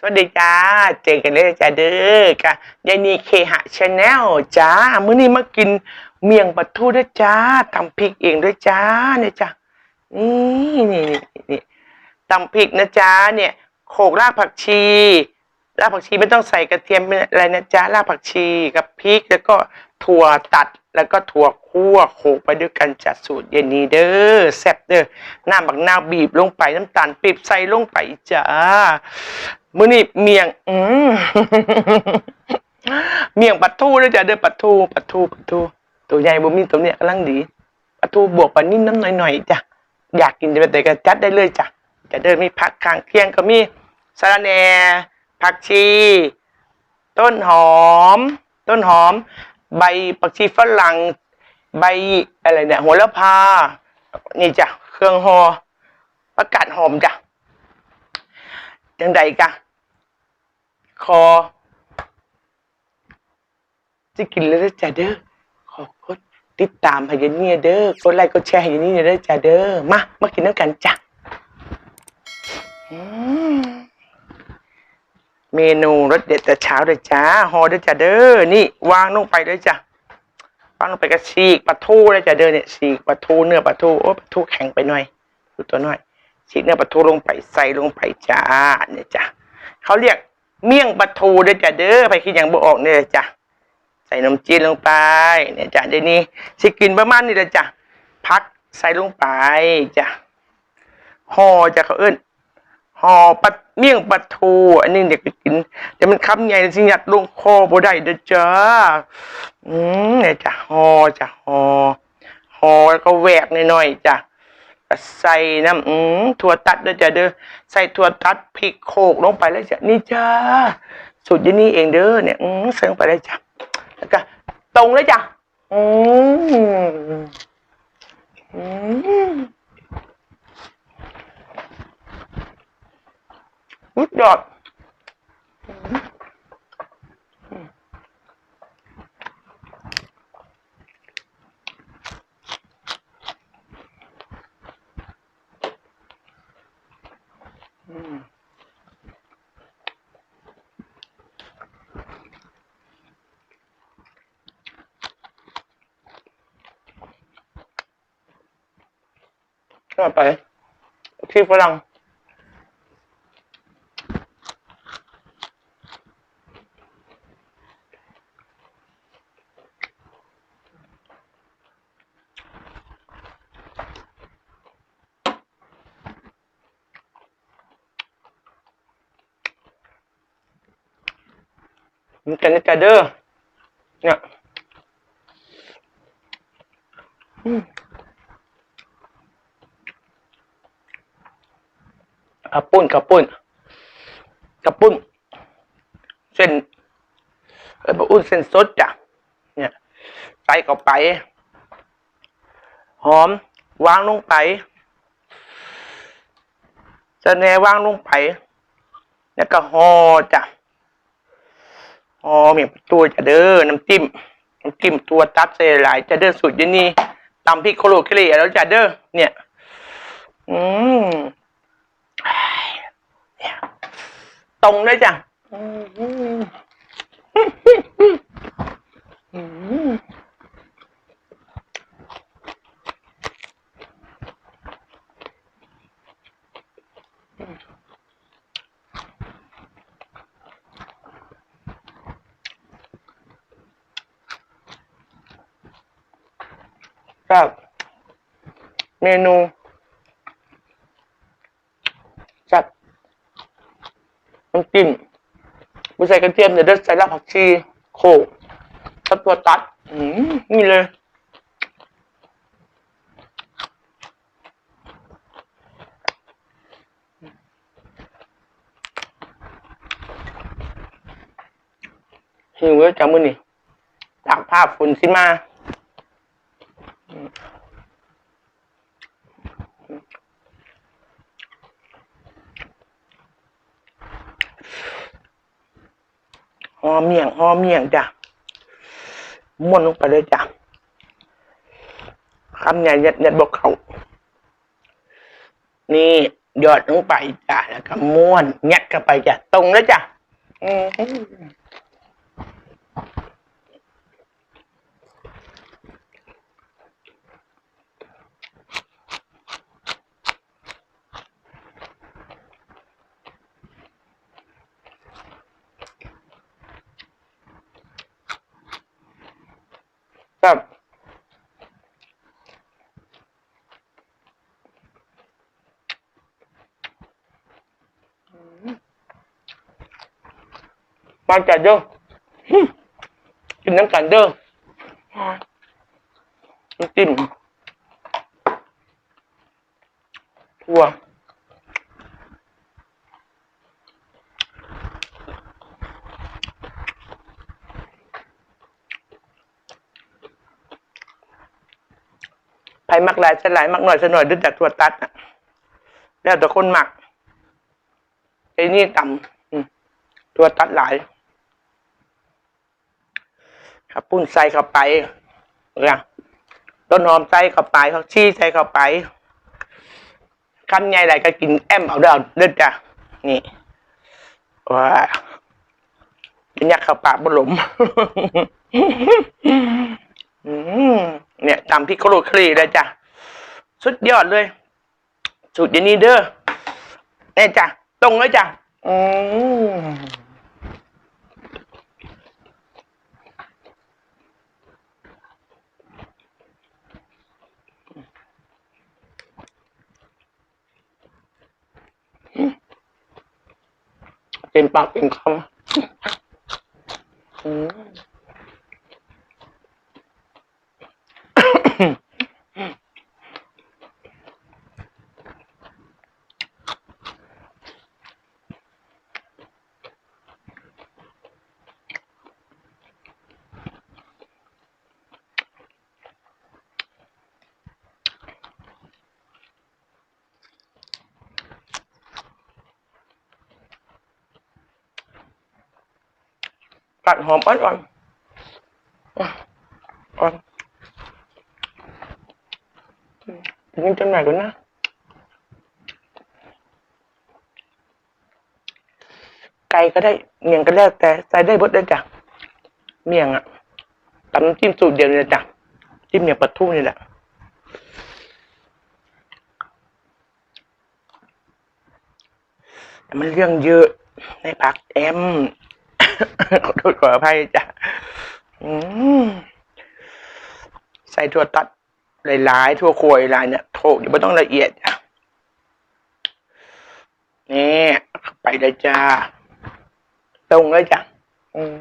สวัสดีจ้า เจอกันเลยจ้าเด้อกะยายนีเคหะชาแนลจ้า มื้อนี้มากินเมี่ยงปลาทูด้วยจ้าตำพริกเองด้วยจ้าเนี่ยจ้านี่นี่นี่นี่ตำพริกนะจ้าเนี่ยโขลกรากผักชีรากผักชีไม่ต้องใส่กระเทียมอะไรนะจ๊ะรากผักชีกับพริกแล้วก็ถั่วตัดแล้วก็ถั่วคั่วโขลกไปด้วยกันจัดสูตรเย็นนี้เด้อแซ่บเด้อน้ำบักนาวบีบลงไปน้ำตาลปีบใส่ลงไปจ้า มื้อนี้เมียง อืมเมียงปลาทูเลยจ้ะเด้อปลาทูปลาทูปลาทูตัวใหญ่บ่มีตัวเนี้ยกำลังดีปลาทูบวกปานิ่มน้ำหน่อยๆจ้ะอยากกินจะแต่ก็จัดได้เลยจ้ะจะเดินมีผักข้างเคียงก็มีสะระแหน่ผักชี ต้นหอม ต้นหอม ใบผักชีฝรั่งใบอะไรเนี่ยหัวละพา นี่จ้ะเครื่องหอประกาศหอมจ้ะจังใดกะ คอจะกินแล้วจ้ะเด้อขอบคุณติดตามให้ยันเนี่ยเด้อกดไลค์กดแชร์ให้ยันนี่เด้อจ้ะเด้อมามากินน้ำกันจ้ะอืมเมนูรสเด็ดแต่เช้าเลยจ้าฮอด้วยจ้าเด้อนี่วางลงไปเลยจ้ะวางลงไปกับฉีกปลาทูเลยจ้ะเด้อเนี่ยฉีกปลาทูเนื้อปลาทูโอ้ปลาทูแข็งไปหน่อยดูตัวหน่อยฉีกเนื้อปลาทูลงไปใส่ลงไปจ้าเนี่ยจ้ะเขาเรียก เมี่ยงปลาทูเด้วยจ้ะเด้อไปคิดอย่างบ่ออกเนี่ยจ้ะใส่นมจีนลงไปเนี่ยจ้ะเดี๋ยวนี้สิกินประมาณนี้เลยจ้ะพักใส่ลงไปจ้ะห่อจ้ะเขาเอิ้นห่อปลาเมี่ยงปลาทูอันนี้เด็กไปกินแต่มันคำใหญ่สิหยัดลงคอบ่ได้เด้อจ้าอืมเนี่ยจ้ะห่อจ้ะห่อห่อแล้วก็แหวกหน่อยๆจ้ะ ใส่น้ำอืมถั่วตัดเด้อจ้ะเด้อใส่ถั่วตัดพริกโขกลงไปเลยจ้ะนี่จ้าสูตรยี่นี่เองเด้อเนี่ยอืมใส่ลงไปเลยจ้ะแล้วก็ตรงเลยจ้ะอืมอืมสุดยอด ไปที่ฝรั่ง มันกันนะจ๊ะเด้อเนี่ยอืมกระปุ้นกระปุ้นกระปุ้น เส้นเอ้ยบะอุ่นเส้นสดจ้ะเนี่ยใส่เข้าไป หอม วางลงไปสะแนวางลงไป แล้วก็ห่อจ้ะ อ๋อเมียงตัวจะเด้อน้ำจิ้มน้ำจิ้มตัวตัดเซหลายจะเด้อสุดยันนี่ตำพริกโคโลเคลีแล้วจะเด้อเนี่ย อืมตรงเลยจ้ะอืมอืม ครับเมนูจัดน้ำจิ้มไม่ใส่กระเทียมเดี๋ยวเด้ใส่รากผักชีโขกตัดตัวตัด อืมนี่เลยหิวแล้วจ้ามือนี่ตากผ้าฝุ่นสิมา หอมเมี่ยงหอมเมี่ยงจ้ะม้วนลงไปเลยจ้ะคำใหญ่ยัดยัดบอกเขา นี่หยอดลงไปจ้ะแล้วก็ม้วนยัดเข้าไปจ้ะตรงแล้วจ้ะอืมครับ มาจัดเด้อหึกินน้ำกันเด้อน้ำจิ้มถั่วไผ่มักหลายจะหลายมักหน่อยจะหน่อยด้วยจากถั่วตัดน่ะแล้วแต่คนหมักไอ้นี่ต่ำอืมถั่วตัดหลาย ครับปุ้นใส่เข้าไปเนี่ยต้นหอมใส่เข้าไปขาชี้ใส่เข้าไปคำใหญ่ไหลก็กินแอมเอาเด้อเด้อจ้ะนี่ว้าเป็นยักษ์ข้าปากบนหลุมเนี่ยตำพริกโครคลีเลยจ้ะสุดยอดเลยสูตรอย่านี้เด้อเนี่ยจ้ะตรงเลยจ้ะอืม เป็นปากเป็นคำอืมัดหอมอ่อนๆอ่อนกินจนไหนก่อนนะไก่ก็ได้เมียงก็แล้วแต่ใส่ได้บดได้จ้ะเมียงอะตำน้ำจิ้มสูตรเดียวเลยจ้ะจิ้มเมียงปลาทูนี่แหละมันเรื่องเยอะในผักแอม ขอโทษขออภัยจ้ะใส่ถั่วตัดหลายๆถั่วโขยหลายเนี่ยโถอย่าไม่ต้องละเอียดจ้ะนี่ไปเลยจ้าตรงเลยจ้ะอืม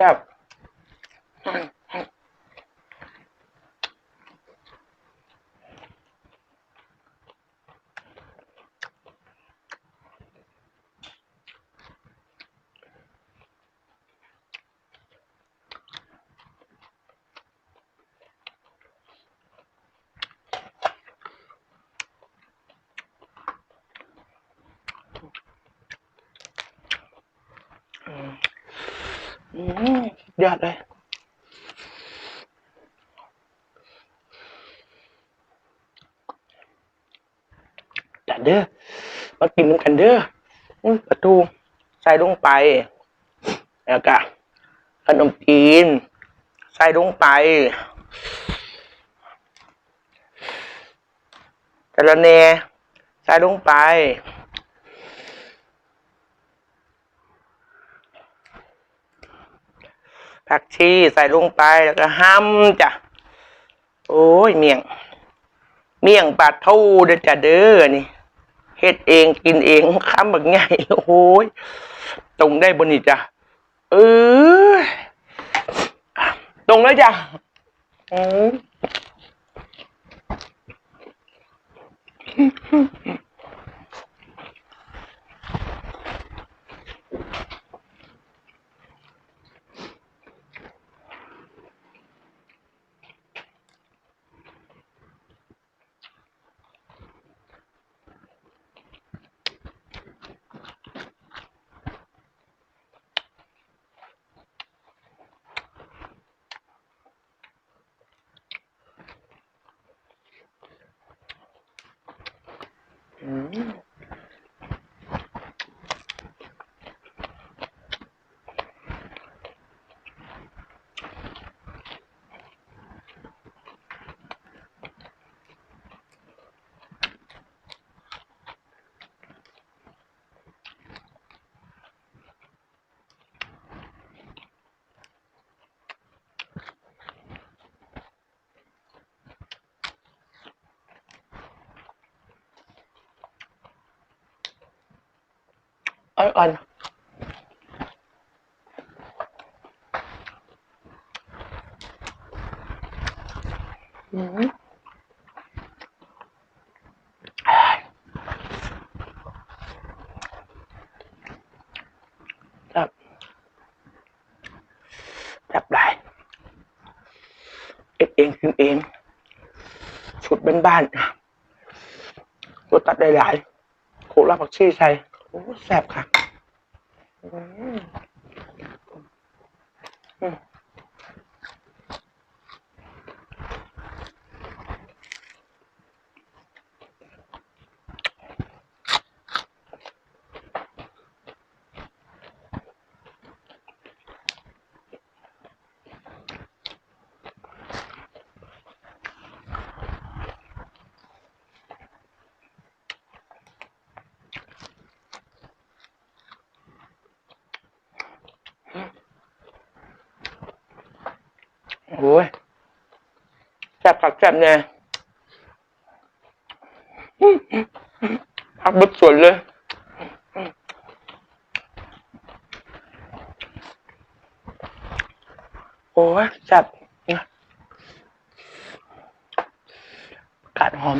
ครับอืม ยอดเลยจัดเด้อมากินน้ำกันเด้ออุ้ยประตูใส่ลงไป แล้วก็ขนมจีนใส่ลงไปกระเนใส่ลงไป ผักชีใส่ลงไปแล้วก็ห้ำจ้ะ โอ้ยเมี่ยง เมี่ยงปลาทูเด้อจ้ะเด้อนี่เฮ็ดเองกินเองคำแบบง่ายโอ้ยตรงได้บนนี่จ้ะเออตรงแล้วจ้ะอืม Hum. อืมอ่อนๆอืมครับจับได้เอ็ดเองกินเองชุดบ้านๆตัวตัดได้หลายโขลกผักชีใส่โอ้แสบค่ะอืม โอ้ยแซ่บผักแซ่บเนี่ยอักบดสวนเลยโอ้ยแซ่บกาศหอม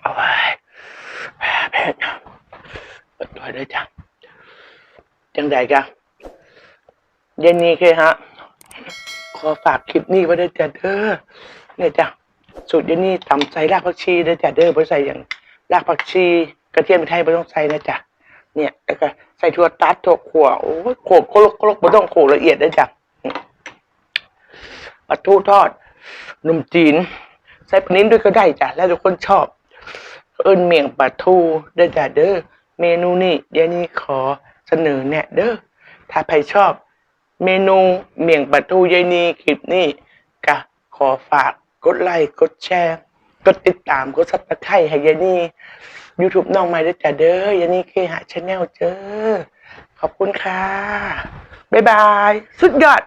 เอาไว้เผ็ดเปิดตัวด้จ้ะ จังใดจ้ะเย็นนี้เคยฮะ ขอฝากคลิปนี้ไว้ด้วยจ้ะเด้อเนี่ยจ้ะสูตรเย็นนี้ตำใส่รากผักชีด้วยจ้ะเด้อบ่ใส่อย่างรากผักชีกระเทียมไทยไม่ต้องใส่นะจ้ะเนี่ยแล้วก็ใส่ถั่วตัดถั่วขั่วโอ้โขกโคลกโคลกไม่ต้องโขกละเอียดนะจ้ะปลาทูทอดนมจีน ใส่ปนิ้นด้วยก็ได้จ้ะแล้วทุกคนชอบ เอิ้นเมี่ยงปลาทูด้อจ้ะเด้อเมนูนี้เดี๋ยวนี้ขอ เสนอแนะเด้อถ้าใครชอบ เมนูเมี่ยงปลาทูยายนีคลิปนี้ก็ขอฝากกดไลค์กดแชร์กดติดตามกดซับสไครต์ให้ยายนี YouTube น้องใหม่ด้วยจ้ะเด้อยายนีเคหะชาแนลเจอ ขอบคุณค่ะ บ๊ายบาย สุดยอด